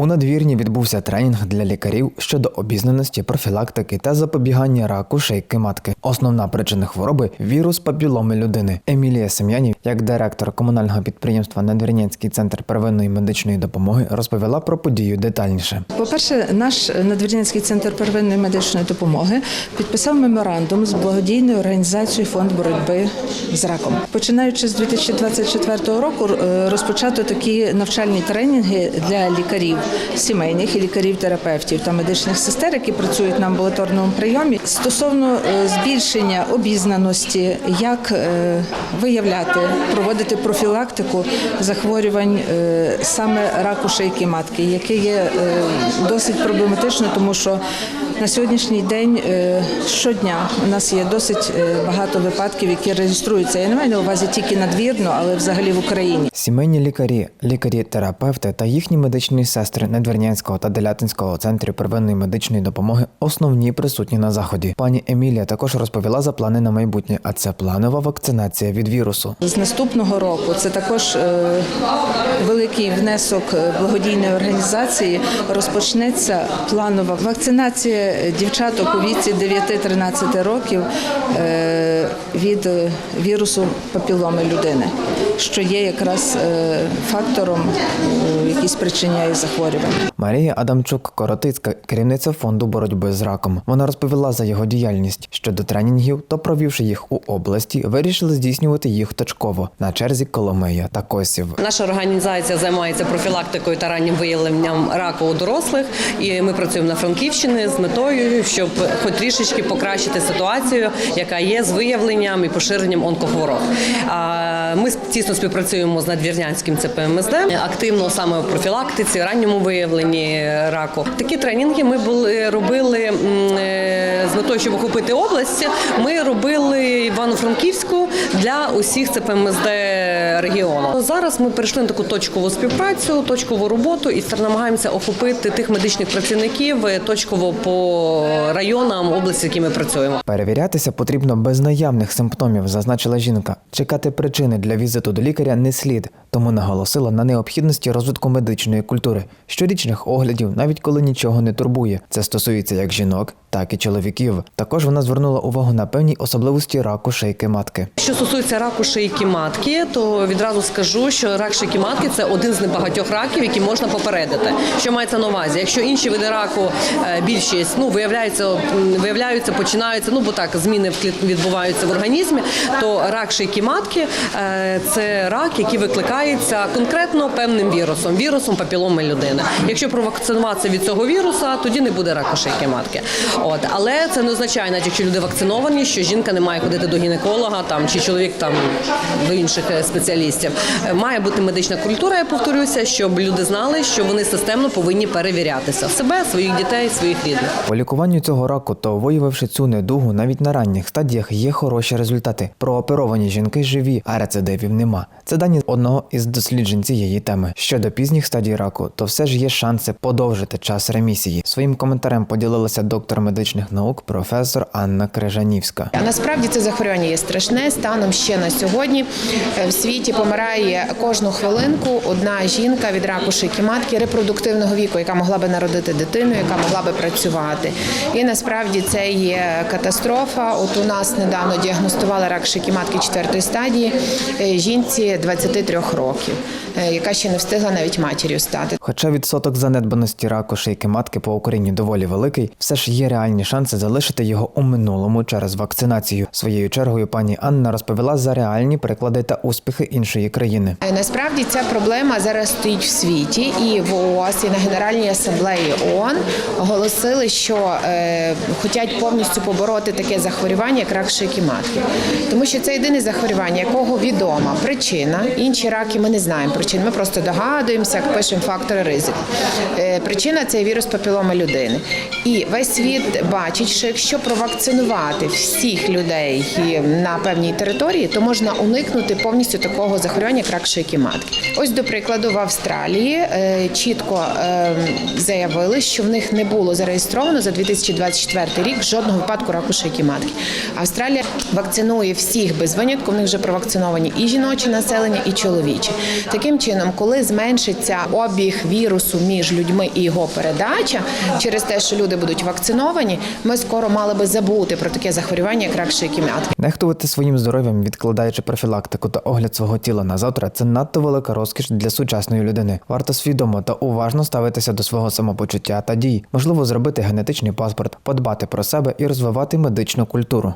У надвірні відбувся тренінг для лікарів щодо обізнаності, профілактики та запобігання раку шийки матки. Основна причина хвороби вірус папіломи людини. Емілія Сем'янів, як директор комунального підприємства Надвірнянський центр первинної медичної допомоги, розповіла про подію детальніше. По-перше, наш Надвірнянський центр первинної медичної допомоги підписав меморандум з благодійною організацією Фонд боротьби з раком. Починаючи з 2024 року, е, розпочато такі навчальні тренінги для лікарів сімейних лікарів-терапевтів та медичних сестер, які працюють на амбулаторному прийомі, стосовно е, збільшення обізнаності, як е, виявляти, проводити профілактику захворювань е, саме раку шийки матки, яке є досить проблематично, тому що на сьогоднішній день е, щодня у нас є досить е, багато випадків, які реєструються. Я не маю на увазі тільки надвірно, але взагалі в Україні. Сімейні лікарі, лікарі-терапевти та їхні медичні сестри Недвірнянського та Делятинського центрів первинної медичної допомоги основні присутні на заході. Пані Емілія також розповіла за плани на майбутнє, а це планова вакцинація від вірусу. З наступного року це також е, великий внесок благодійної організації. Розпочнеться планова вакцинація дівчаток у віці 9-13 років е, від е, вірусу папіломи людини, що є якраз е, фактором, який спричиняє захворювання. Марія Адамчук Коротицька, керівниця фонду боротьби з раком. Вона розповіла за його діяльність щодо тренінгів, то провівши їх у області, вирішили здійснювати їх точково на черзі Коломия та Косів. Наша організація займається профілактикою та раннім виявленням раку у дорослих, і ми працюємо на Франківщині з метою, щоб хоч трішечки покращити ситуацію, яка є з виявленням і поширенням онкохвороб. Ми тісно співпрацюємо з надвірнянським ЦПМСД, активно саме в профілактиці, ранньому виявленні раку. Такі тренінги ми були робили е, з метою, щоб охопити область. Ми робили Івано-Франківську для усіх ЦПМСД регіону. Зараз ми перейшли на таку точкову співпрацю, точкову роботу і намагаємося охопити тих медичних працівників е, точково по районам області, які ми працюємо. Перевірятися потрібно без наявних симптомів, зазначила жінка. Чекати причини для візиту до лікаря не слід, тому наголосила на необхідності розвитку медичної культури, щорічних оглядів, навіть коли нічого не турбує. Це стосується як жінок, так і чоловіків. Також вона звернула увагу на певні особливості раку шийки матки. Що стосується раку шийки матки, то відразу скажу, що рак шийки матки це один з небагатьох раків, які можна попередити. Що мається на увазі? Якщо інші види раку е, більшість ну виявляються, виявляються, починаються, ну бо так зміни відбуваються в організмі, то рак шийки матки е, це рак, який викликається конкретно певним вірусом, вірусом папіломи людини. Якщо провакцинуватися від цього віруса, тоді не буде раку шийки матки. От але це не означає, навіть якщо люди вакциновані, що жінка не має ходити до гінеколога там чи чоловік там до інших е, спеціалістів. Має бути медична культура, я повторюся, щоб люди знали, що вони системно повинні перевірятися себе, своїх дітей, своїх рідних. По лікуванню цього раку, то виявивши цю недугу, навіть на ранніх стадіях є хороші результати. Прооперовані жінки живі, а рецидивів нема. Це дані одного із досліджень цієї теми. Щодо пізніх стадій раку, то все ж є шанси подовжити час ремісії. Своїм коментарем поділилася доктор медичних наук, професор Анна Крижанівська. Насправді це захворювання є страшне. Станом ще на сьогодні в світі помирає кожну хвилинку одна жінка від раку шийки матки репродуктивного віку, яка могла би народити дитину, яка могла би працювати. І насправді це є катастрофа. От у нас недавно діагностували рак шийки матки четвертої стадії е, жінці 23 років, е, яка ще не встигла навіть матір'ю стати. Хоча відсоток занедбаності раку шийки матки по Україні доволі великий, все ж є реальні шанси залишити його у минулому через вакцинацію. Своєю чергою пані Анна розповіла за реальні приклади та успіхи іншої країни. Е, Насправді ця проблема зараз стоїть в світі, і в ООС, і на Генеральній асамблеї ООН оголосили, що е, хочуть повністю побороти таке захворювання, як рак шийки матки, тому що це єдине захворювання, якого відома причина. Інші раки ми не знаємо причин. Ми просто догадуємося, як пишемо фактори ризику. Е, причина це вірус папіломи людини. І весь світ бачить, що якщо провакцинувати всіх людей на певній території, то можна уникнути повністю такого захворювання, як рак шийки матки. Ось до прикладу, в Австралії е, чітко е, заявили, що в них не було зареєстровано за 2024 рік жодного випадку раку шийки матки. Австралія вакцинує всіх без винятку. В них вже провакциновані і жіноче населення, і чоловіче. Таким чином, коли зменшиться обіг вірусу між людьми і його передача через те, що люди будуть вакциновані, ми скоро мали би забути про таке захворювання, як рак шийки матки. Нехтувати своїм здоров'ям, відкладаючи профілактику та огляд свого тіла на завтра, це надто велика розкіш для сучасної людини. Варто свідомо та уважно ставитися до свого самопочуття та дій, можливо, зробити генетичний паспорт, подбати про себе і розвивати медичну культуру.